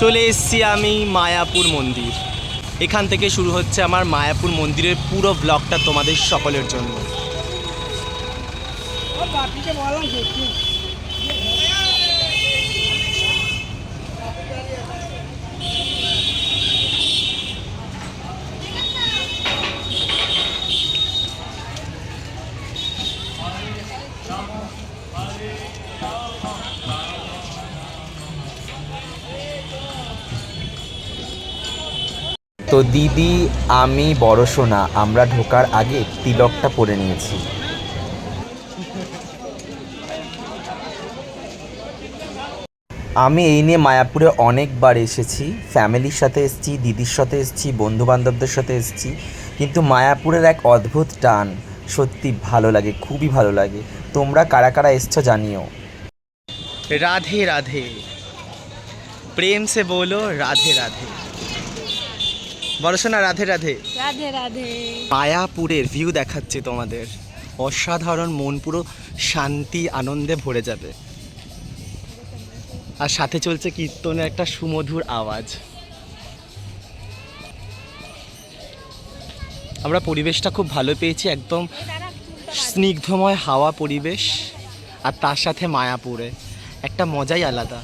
চলে এসেছি আমি মায়াপুর মন্দির। এখান থেকে শুরু হচ্ছে আমার মায়াপুর মন্দিরের পুরো ব্লগটা তোমাদের সকলের জন্য। তো দিদি, আমি বড় সোনা, আমরা ঢোকার আগে তিলকটা পরে নিয়েছি। আমি এই নিয়ে মায়াপুরে অনেকবার এসেছি, ফ্যামিলির সাথে এসেছি, দিদির সাথে এসেছি বন্ধু বান্ধবদের সাথে এসেছি, কিন্তু মায়াপুরের এক অদ্ভুত টান, সত্যি ভালো লাগে, খুবই ভালো লাগে। তোমরা কারা কারা এসছো জানিও। রাধে রাধে। প্রেম সে বলো, রাধে রাধে। বড় শোনা রাধে রাধে। রাধে রাধে। মায়াপুরের ভিউ দেখাচ্ছি তোমাদের। অসাধারণ মন পুরো শান্তি আনন্দে ভরে যাবে। আর সাথে চলছে কীর্তনের একটা সুমধুর আওয়াজ। আমরা পরিবেশটা খুব ভালো পেয়েছি একদম স্নিগ্ধময় হাওয়া পরিবেশ আর তার সাথে মায়াপুরে। একটা মজাই আলাদা।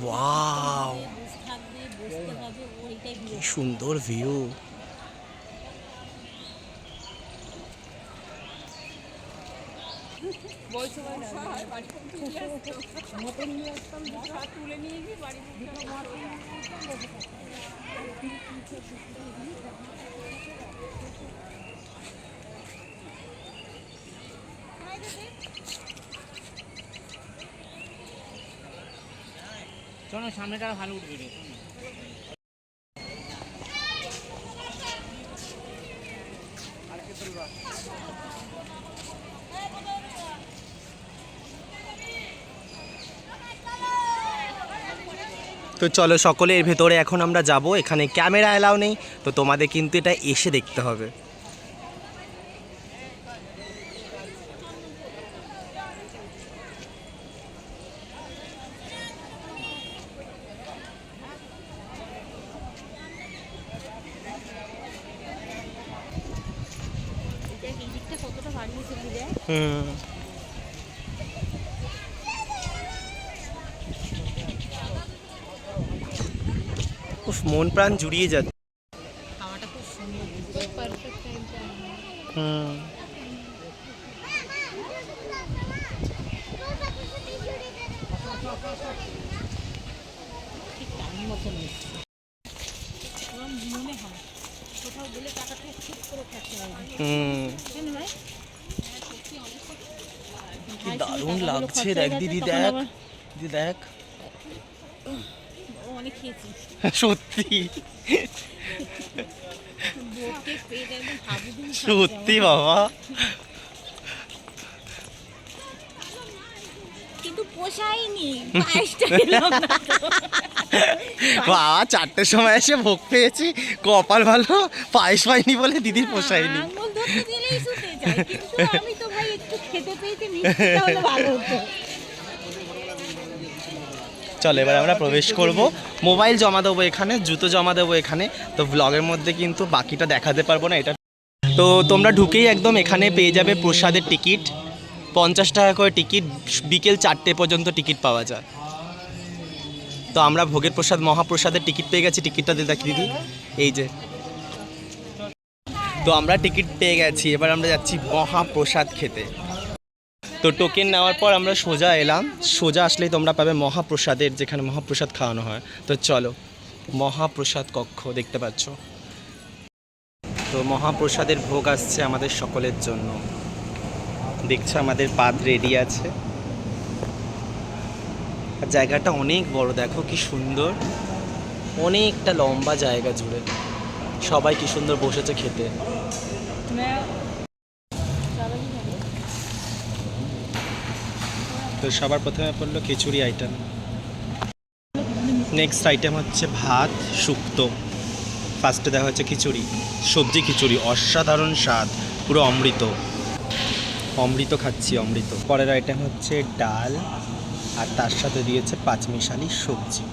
ওয়াও কি সুন্দর ভিউ চলো সামনেটা ভালো উঠবে রে তো চলো সকলের ভেতরে এখন আমরা যাব, এখানে ক্যামেরা অ্যালাউ নেই, তো তোমাদের কিন্তু এটা এসে দেখতে হবে। উফ মন প্রাণ জুড়িয়ে যাচ্ছে হাওয়াটা খুব সুন্দর পারফেক্ট টাইমটা হুম ঠিক টাইম মতন এসছে আমার মনে হয় কোথাও গেলে টাকাটা ঠিক করে থাকতে হবে হুম কেন ভাই কি দারুণ লাগছে। দেখ দিদি দেখ। দিদি দেখ। অনেক খেয়েছি। সত্যি। সত্যি বাবা। কিন্তু পোষায়নি। বাবা চারটের সময় এসে ভোগ পেয়েছি। কপাল ভালো পায়েস পাইনি বলে দিদির পোষায়নি। আমি তো ভাই একটু খেতে পেয়েছি মিষ্টিটা হলে ভালো হতো চলো, এবার আমরা প্রবেশ করব। মোবাইল জমা দেবো এখানে, জুতো জমা দেবো এখানে। তো ব্লগের মধ্যে কিন্তু বাকিটা দেখাতে পারব না, এটা তো তোমরা ঢুকেই একদম এখানে পেয়ে যাবে প্রসাদের টিকিট। পঞ্চাশ টাকা করে টিকিট, বিকেল চারটে পর্যন্ত টিকিট পাওয়া যায়। তো আমরা ভোগের প্রসাদ, মহাপ্রসাদের টিকিট পেয়ে গেছি, টিকিটটা দিয়ে দেখি দিদি, এই যে। তো আমরা টিকিট পেয়ে গেছি, এবার আমরা যাচ্ছি মহাপ্রসাদ খেতে। তো টোকেন নেওয়ার পর আমরা সোজা এলাম। সোজা আসলেই তোমরা পাবে মহাপ্রসাদের, যেখানে মহাপ্রসাদ খাওয়ানো হয়। তো চলো, মহাপ্রসাদ কক্ষ দেখতে পাচ্ছ। তো মহাপ্রসাদের ভোগ আসছে আমাদের সকলের জন্য। দেখছ আমাদের পাত রেডি আছে। জায়গাটা অনেক বড়, দেখো কি সুন্দর। অনেকটা লম্বা জায়গা জুড়ে। সবাই কি সুন্দর বসেছে খেতে। তো সবার প্রথমে পড়ল খিচুড়ি আইটেম নেক্সট আইটেম হচ্ছে ভাত শুক্তো। ফার্স্টে দেখা হচ্ছে খিচুড়ি। সবজি খিচুড়ি, অসাধারণ স্বাদ, পুরো অমৃত। অমৃত খাচ্ছি, অমৃত। পরের আইটেম হচ্ছে ডাল, আর তার সাথে দিয়েছে পাঁচমিশালি সবজি।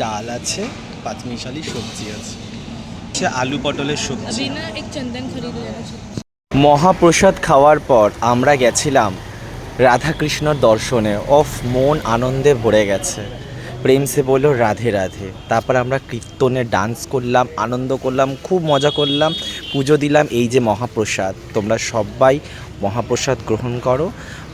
ডাল আছে, পাঁচমিশালি সবজি আছে। আলু পটলের সবজি। মহাপ্রসাদ খাওয়ার পর আমরা গেছিলাম রাধাকৃষ্ণর দর্শনে। অফ মন আনন্দে ভরে গেছে। প্রেম সে বলল, রাধে রাধে। তারপর আমরা কীর্তনে ডান্স করলাম, আনন্দ করলাম, খুব মজা করলাম, পুজো দিলাম। এই যে মহাপ্রসাদ, তোমরা সবাই মহাপ্রসাদ গ্রহণ করো।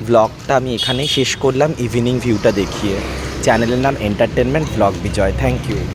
ব্লগটা আমি এখানেই শেষ করলাম ইভিনিং ভিউটা দেখিয়ে। চ্যানেলের নাম entertainment blog Vijay thank you